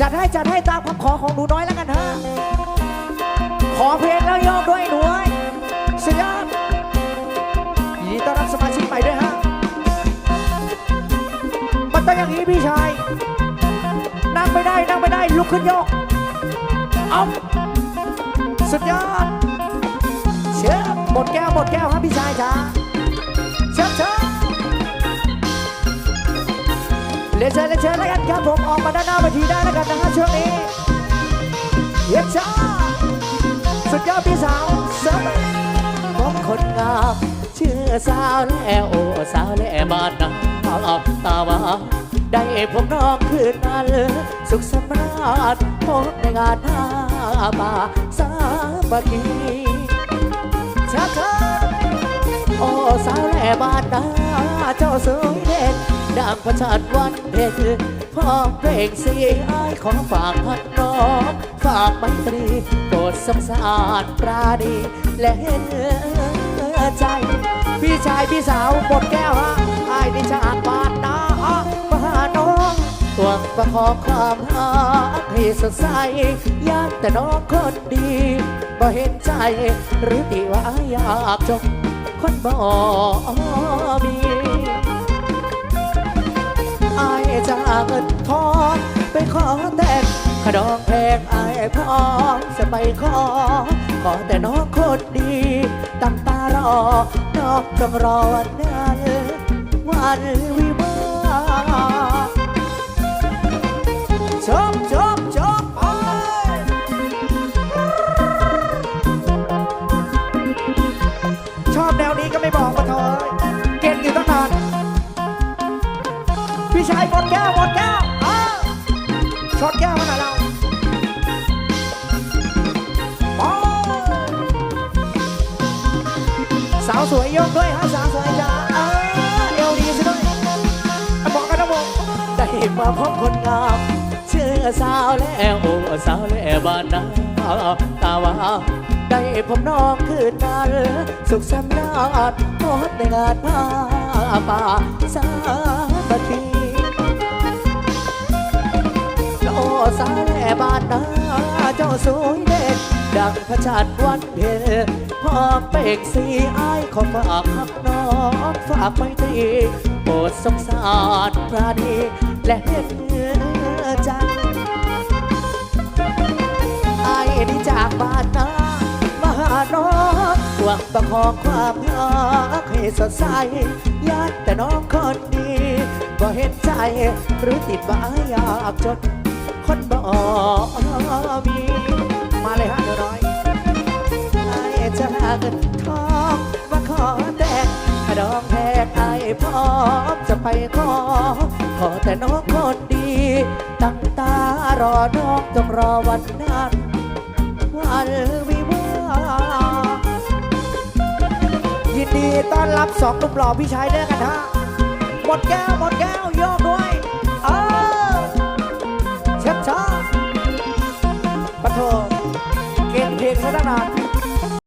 จัดให้จัดให้ตามคำขอของหนูน้อยแล้วกันฮะ ขอเพลงแล้วยอมด้วยหนูเอ้ยสุดยอดยินดีต้อนรับสมาชิกใหม่ด้วยฮะ มันต้องอย่างนี้พี่ชาย นั่งไม่ได้นั่งไม่ได้ลุกขึ้นโยก เอาสุดยอด เชื่อหมดแก้วหมดแก้วครับพี่ชายจ้า เรียนเชิญเรียนเชิญแล้วกันครับผมออกมาด้านหน้าเวทีได้แล้วกันนะฮะช่วงนี้เย็ดจ้าสุดยอดพี่สาวเสริมผมคนงามชื่อสาวแล้วโอสาวแล้วบ้านนาตาวาได้ผมน้องคืนนั้นสุขสำราญพบในงานหน้าป่าสาบักีชาเธอ โอ้สาวแหล่บ้านนาเจ้าสวยเด่นดังประชันวันเพ็ญพร้อเพลงสียขอฝากพัดน้องฝากไมตรีโปรดสงสารปราดีและเห็นใจ พี่ชายพี่สาวหมดแก้วฮะไอ้ดิจากบ้านนาบ้านน้องหวังประคองความรักให้สดใสยากแต่น้องคนดีบ่เห็นใจหรือที่ว่าอยากจบ คนบ่มีอายจะเงินทองไปขอแต่งขดองแพงอายพร้อมจะไปขอ ขอแต่น้องคนดีตั้งตารอ นองต้องรอวันนั้นวันวิวา ชายหมดแก้วหมดแก้วอ้าวช็อตแก้วขนาดเราโอ้สาวสวยยกด้วยฮะสาวสวยจ้าเออเอวดีซะด้วยบอกกันนะบอกได้มาพบคนงามเชื่อสาวแล้วโอ้สาวแล้วบ้านนาตาว่าได้ผมน้องคืนนั้นสุขสำราญโพสในงานผ้าป่าสาบัคี สาแม่บ้านนาเจ้าสวยเด่นดังพระจันทร์วันเพ็ญพร้อเปล่งสีไอายขอฝากหักน้องฝากไว้ตรีโปรดสงสารปราณีและเห็นใจไอ้นี่จากบ้านนามาหาน้องหวังประคองความรักให้สดใสยากแต่น้องคนดีบ่เห็นใจหรือติดบ้าอยากจน คนบ่มีมาเลยฮะเดี๋ยวน้อยไอ้จะหาเงินทองมาขอแต่งดองแพงไอ้พร้อมจะไปขอ ขอแต่น้องคนดี ตั้งตารอน้องต้องรอวันนั้นวันวิวายินดีต้อนรับสองหนุ่มหล่อพี่ชายด้วยกันฮะหมดแก้วหมดแก้วโยก Rất.